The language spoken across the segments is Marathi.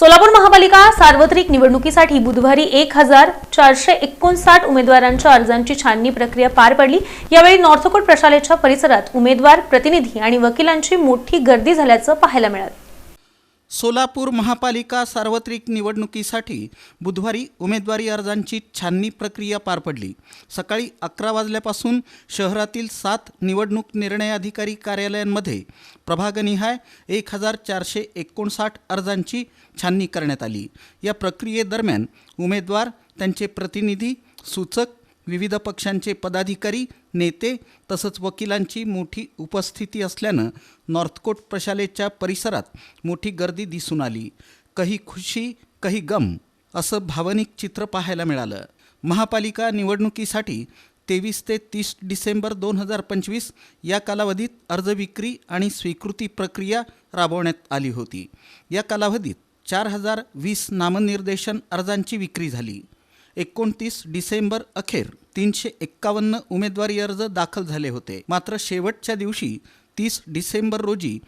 सोलापूर महापालिका सार्वत्रिक निवडणुकीसाठी बुधवारी एक हजार चारशे एकोणसाठ उमेदवारांच्या अर्जांची छाननी प्रक्रिया पार पडली. यावेळी नॉर्थकोट प्रशालेच्या परिसरात उमेदवार प्रतिनिधी आणि वकिलांची मोठी गर्दी झाल्याचं पाहायला मिळालं. सोलापूर महापालिका सार्वत्रिक निवडणुकीसाठी बुधवारी उमेदवारी अर्जांची छाननी प्रक्रिया पार पडली. सकाळी अकरा वाजल्यापासून शहरातील सात निवडणूक निर्णय अधिकारी कार्यालयांमध्ये प्रभागनिहाय एक हजार चारशे एकोणसाठ अर्जांची छाननी करण्यात आली. या प्रक्रियेदरम्यान उमेदवार त्यांचे प्रतिनिधी सूचक विविध पक्षांचे पदाधिकारी नेते तसंच वकिलांची मोठी उपस्थिती असल्यानं नॉर्थकोट प्रशालेच्या परिसरात मोठी गर्दी दिसून आली. काही खुशी कही गम असं भावनिक चित्र पाहायला मिळालं. महापालिका निवडणुकीसाठी तेवीस ते तीस डिसेंबर दोन हजार पंचवीस या कालावधीत अर्ज विक्री आणि स्वीकृती प्रक्रिया राबवण्यात आली होती. या कालावधीत चार हजार वीस नामनिर्देशन अर्जांची विक्री झाली. एकोणतीस डिसेंबर अखेर तीनशे एक्कावन्न उमेदवारी अर्ज दाखल झाले होते. मात्र शेवटच्या दिवशी तीस डिसेंबर रोजी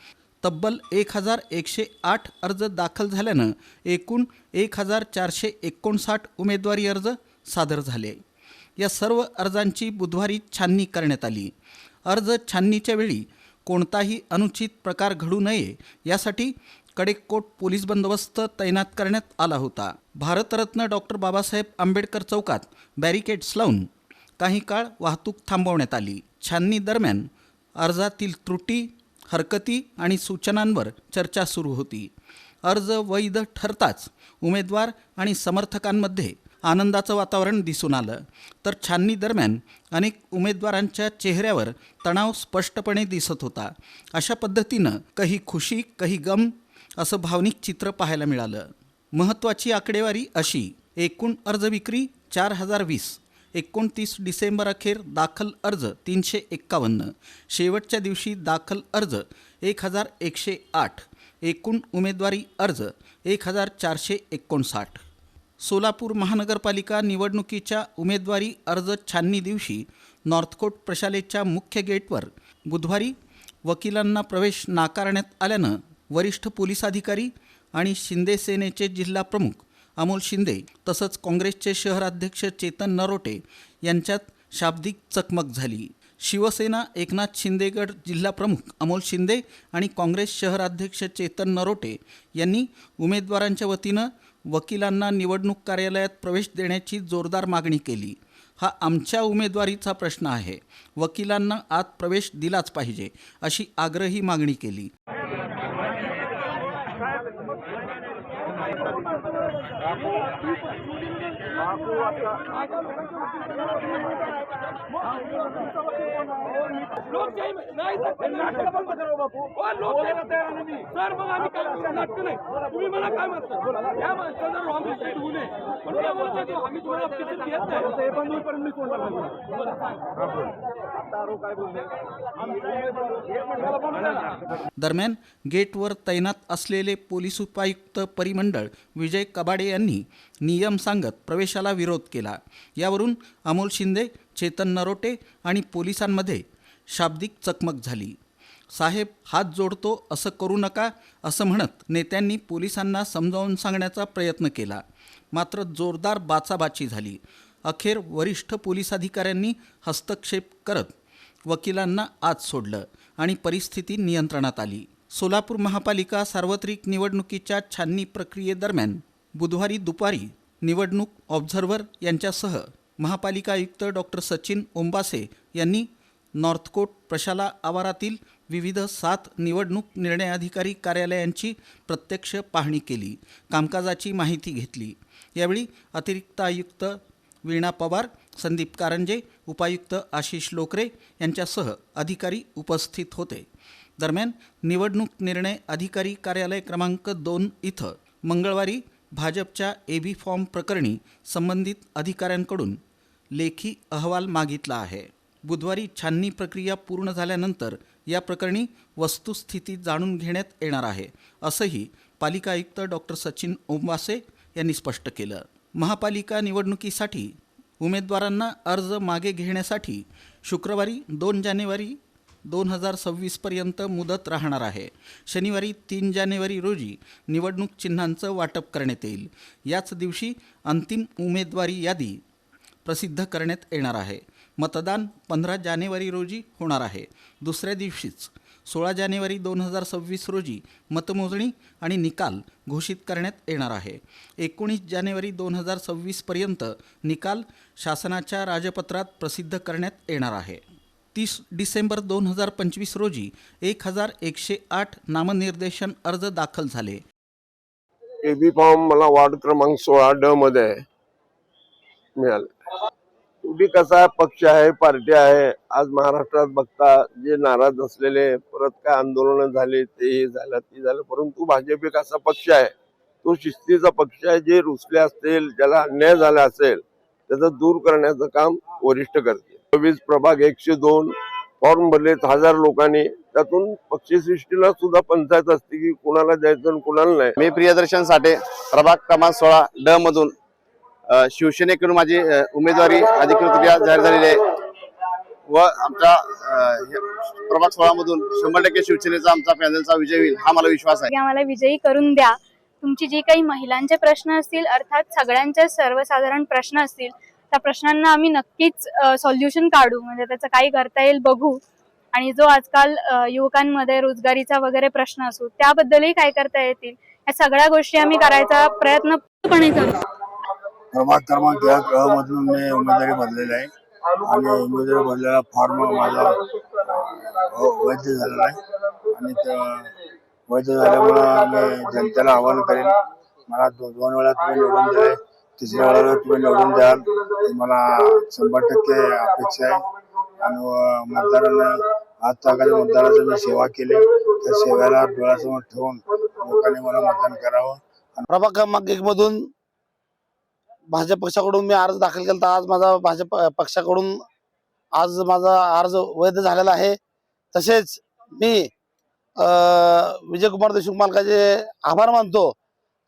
तब्बल एक हजार एकशे आठ अर्ज दाखल झाल्यानं एकूण एक हजार चारशे एकोणसाठ उमेदवारी अर्ज सादर झाले. या सर्व अर्जांची बुधवारी छाननी करण्यात आली. अर्ज छाननीच्या वेळी कोणताही अनुचित प्रकार घडू नये यासाठी कडेकोट पोलीस बंदोबस्त तैनात करण्यात आला होता. भारतरत्न डॉक्टर बाबासाहेब आंबेडकर चौकात बॅरिकेड्स लावून काही काळ वाहतूक थांबवण्यात आली. छाननी दरम्यान अर्जातील त्रुटी हरकती आणि सूचनांवर चर्चा सुरू होती. अर्ज वैध ठरताच उमेदवार आणि समर्थकांमध्ये आनंदाचं वातावरण दिसून आलं. तर छाननी दरम्यान अनेक उमेदवारांच्या चेहऱ्यावर तणाव स्पष्टपणे दिसत होता. अशा पद्धतीनं काही खुशी काही गम असं भावनिक चित्र पाहायला मिळालं. महत्त्वाची आकडेवारी अशी एकूण अर्ज विक्री चार हजार वीस एकोणतीस डिसेंबर अखेर दाखल अर्ज तीनशे एक्कावन्न शेवटच्या दिवशी दाखल अर्ज एक हजार एकशे आठ एकूण उमेदवारी अर्ज एक हजार चारशे एकोणसाठ. सोलापूर महानगरपालिका निवडणुकीच्या उमेदवारी अर्ज छाननी दिवशी नॉर्थकोट प्रशालेच्या मुख्य गेटवर बुधवारी वकिलांना प्रवेश नाकारण्यात आल्यानं वरिष्ठ पोलीस अधिकारी आणि शिंदे सेनेचे जिल्हा प्रमुख अमोल शिंदे तसंच काँग्रेसचे शहराध्यक्ष चेतन नरोटे यांच्यात शाब्दिक चकमक झाली. शिवसेना एकनाथ शिंदेगड जिल्हाप्रमुख अमोल शिंदे आणि काँग्रेस शहराध्यक्ष चेतन नरोटे यांनी उमेदवारांच्या वतीनं वकिलांना निवडणूक कार्यालयात प्रवेश देण्याची जोरदार मागणी केली. हा आमच्या उमेदवारीचा प्रश्न आहे. वकिलांना आत प्रवेश दिलाच पाहिजे अशी आग्रही मागणी केली. लोकशाही नाही सर मग आम्ही काय नाटक नाही तुम्ही मला काय म्हणता या माणसाला रॉंग होऊ नये पण त्या आम्ही तुम्हाला अपेक्षित घेत नाही ते मी कोणाला दरम्यान गेटवर तैनात असलेले पोलीस उपायुक्त परिमंडळ विजय कबाडे यांनी नियम सांगत प्रवेशाला विरोध केला. यावरून अमोल शिंदे चेतन नरोटे आणि पोलिसांमध्ये शाब्दिक चकमक झाली. साहेब हात जोडतो असं करू नका असं म्हणत नेत्यांनी पोलिसांना समजावून सांगण्याचा प्रयत्न केला. मात्र जोरदार बाचाबाची झाली. अखेर वरिष्ठ पोलीस अधिकाऱ्यांनी हस्तक्षेप करत वकिलांना आत सोडलं आणि परिस्थिती नियंत्रणात आली. सोलापूर महापालिका सार्वत्रिक निवडणुकीच्या छाननी प्रक्रियेदरम्यान बुधवारी दुपारी निवडणूक ऑब्झर्व्हर यांच्यासह महापालिका आयुक्त डॉक्टर सचिन ओंबासे यांनी नॉर्थकोट प्रशाला आवारातील विविध सात निवडणूक निर्णय अधिकारी कार्यालयांची प्रत्यक्ष पाहणी केली कामकाजाची माहिती घेतली. यावेळी अतिरिक्त आयुक्त वीणा पवार संदीप कारंजे उपायुक्त आशिष लोकरे यांच्यासह अधिकारी उपस्थित होते. दरम्यान निवडणूक निर्णय अधिकारी कार्यालय क्रमांक दोन इथं मंगळवारी भाजपच्या ए बी फॉर्म प्रकरणी संबंधित अधिकाऱ्यांकडून लेखी अहवाल मागितला आहे. बुधवारी छाननी प्रक्रिया पूर्ण झाल्यानंतर या प्रकरणी वस्तुस्थिती जाणून घेण्यात येणार आहे असंही पालिका आयुक्त डॉक्टर सचिन ओमवासे यांनी स्पष्ट केलं. महापालिका निवडणुकीसाठी उमेदवारांना अर्ज मागे घेण्यासाठी शुक्रवारी दोन जानेवारी दोन हजार सव्वीसपर्यंत मुदत राहणार आहे. शनिवारी तीन जानेवारी रोजी निवडणूक चिन्हांचं वाटप करण्यात येईल. याच दिवशी अंतिम उमेदवारी यादी प्रसिद्ध करण्यात येणार आहे. मतदान पंधरा जानेवारी रोजी होणार आहे. दुसऱ्या दिवशीच सोळा जानेवारी दोन हजार सव्वीस रोजी मतमोजणी आणि निकाल घोषित करण्यात येणार आहे. एकोणीस जानेवारी दोन हजार सव्वीसपर्यंत निकाल शासनाच्या राजपत्रात प्रसिद्ध करण्यात येणार आहे. तीस डिसेंबर दोन हजार पंचवीस रोजी एक हजार एकशे आठ नामनिर्देशन अर्ज दाखल झाले. ए बी फॉर्म मला वार्ड क्रमांक सोळा ड मध्ये मिळाले. तुम्ही कसा आहे, पक्ष आहे पार्टी आहे आज महाराष्ट्रात बघता जे नाराज असलेले परत काय आंदोलन झाले ते झालं ते झालं परंतु भाजप एक असा पक्ष आहे. तो शिस्तीचा पक्ष आहे जे रुसले असतील ज्याला अन्याय झाला असेल त्याचं दूर करण्याचं काम वरिष्ठ करते चोवीस प्रभाग एकशे दोन फॉर्म भरलेत हजार लोकांनी. त्यातून पक्षसृष्टीला सुद्धा पंचायत असते की कुणाला द्यायचं आणि कुणाला नाही. मी प्रियदर्शन साठे प्रभाग क्रमांक सोळा ड मधून शिवसेनेकडून माझी उमेदवारी अधिकृतरित्या जाहीर झालेली आहे. व आमच्या प्रभाग सोळा मधून शंभर टक्के शिवसेनेचा आमचा पॅनलचा विजय होईल हा मला विश्वास आहे. की आम्हाला विजयी करून द्या. तुमची जी काही महिलांचे प्रश्न असतील अर्थात सगळ्यांचे सर्वसाधारण प्रश्न असतील त्या प्रश्नांना आम्ही नक्कीच सॉल्युशन काढू. म्हणजे त्याचं काही करता येईल बघू. आणि जो आजकाल युवकांमध्ये रोजगारीचा वगैरे प्रश्न असू त्याबद्दलही काय करता येतील या सगळ्या गोष्टी आम्ही करायचा प्रयत्न पूर्णपणे करू. प्रभाग क्रमांक या अ मी उमेदवारी भरलेली आहे. आणि उमेदवारी भरलेला फॉर्म माझा हो, वैध झालेला आहे. आणि त्या वैध झाल्यामुळं मी जनतेला आवाहन करेन मला दो, दोन वेळा तुम्ही निवडून दिले तिसऱ्या वेळेला तुम्ही निवडून द्याल मला शंभर टक्के अपेक्षा आहे. आणि मतदारांना आज तागाच्या मतदाराची मी सेवा केली त्या सेवेला डोळ्यासमोर ठेवून लोकांनी मला मतदान करावं. प्रभाग क्रमांक एक मधून भाजप पक्षाकडून मी अर्ज दाखल केला आज माझा भाजप पक्षाकडून आज माझा अर्ज वैध झालेला आहे. तसेच मी विजयकुमार देशमुख मालकाचे आभार मानतो.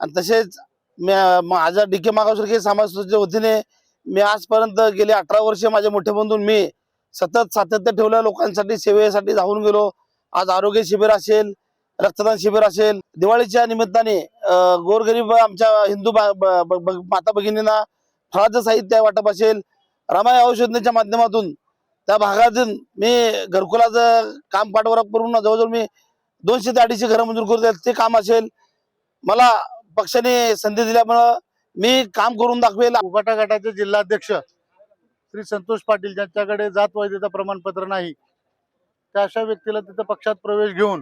आणि तसेच मी माझ्या डी के मागासवर्गीय समाजच्या वतीने मी आजपर्यंत गेले अठरा वर्षे माझ्या मोठे बंधून मी सतत सातत्य ठेवल्या लोकांसाठी सेवेसाठी धावून गेलो. आज आरोग्य शिबिर असेल रक्तदान शिबिर असेल. दिवाळीच्या निमित्ताने गोरगरीब आमच्या हिंदू माता भगिनींना फळाचं साहित्य वाटप असेल. रामाय औषधनेच्या योजनेच्या माध्यमातून त्या भागातून मी घरकुलाचं काम पाठवर करून जवळजवळ मी दोनशे ते अडीचशे घरं मंजूर करू ते काम असेल. मला पक्षाने संधी दिल्यामुळं मी काम करून दाखवेल. उबाटा गटाचे जिल्हाध्यक्ष श्री संतोष पाटील ज्यांच्याकडे जात वैधता प्रमाणपत्र नाही त्या अशा व्यक्तीला तिथं पक्षात प्रवेश घेऊन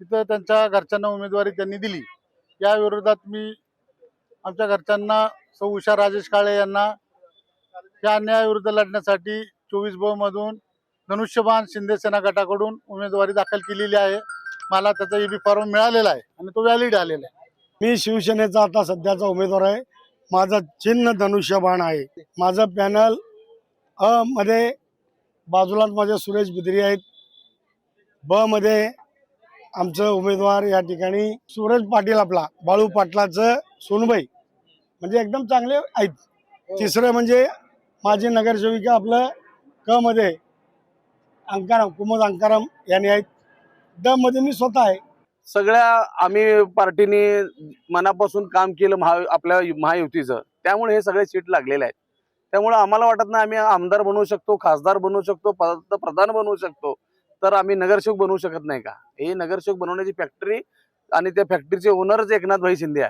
तिथं त्यांच्या घरच्यांना उमेदवारी त्यांनी दिली. या विरोधात मी आमच्या घरच्यांना सौ उषा राजेश काळे यांना या अन्यायाविरुद्ध लढण्यासाठी चोवीस ब मधून धनुष्यबाण शिंदे सेना गटाकडून उमेदवारी दाखल केलेली आहे. मला त्याचा ईबी फॉर्म मिळालेला आहे आणि तो व्हॅलिड आलेला आहे. मी शिवसेनेचा आता सध्याचा उमेदवार आहे. माझं चिन्ह धनुष्यबाण आहे. माझं पॅनल अ मध्ये बाजूलाच माझे सुरेश बिद्री आहेत. ब मध्ये आमचं उमेदवार या ठिकाणी सूरज पाटील आपला बाळू पाटलाचं सोनबाई. म्हणजे एकदम चांगले आहेत. तिसरं म्हणजे माझे नगरसेविका आपलं क मध्ये अंकाराम कुमद अंकाराम यांनी आहेत. ड मध्ये मी स्वतः आहे. सगळ्या आम्ही पार्टीने मनापासून काम केलं महा आपल्या महायुतीचं. त्यामुळे हे सगळे सीट लागलेले आहेत. त्यामुळे आम्हाला वाटत नाही आम्ही आमदार बनवू शकतो खासदार बनवू शकतो पंतप्रधान बनवू शकतो. तर आम्ही नगरसेवक बनवू शकत नाही का? हे नगरसेवक बनवण्याची फॅक्टरी आणि त्या फॅक्टरीचे ओनरच एकनाथ भाई शिंदे आहे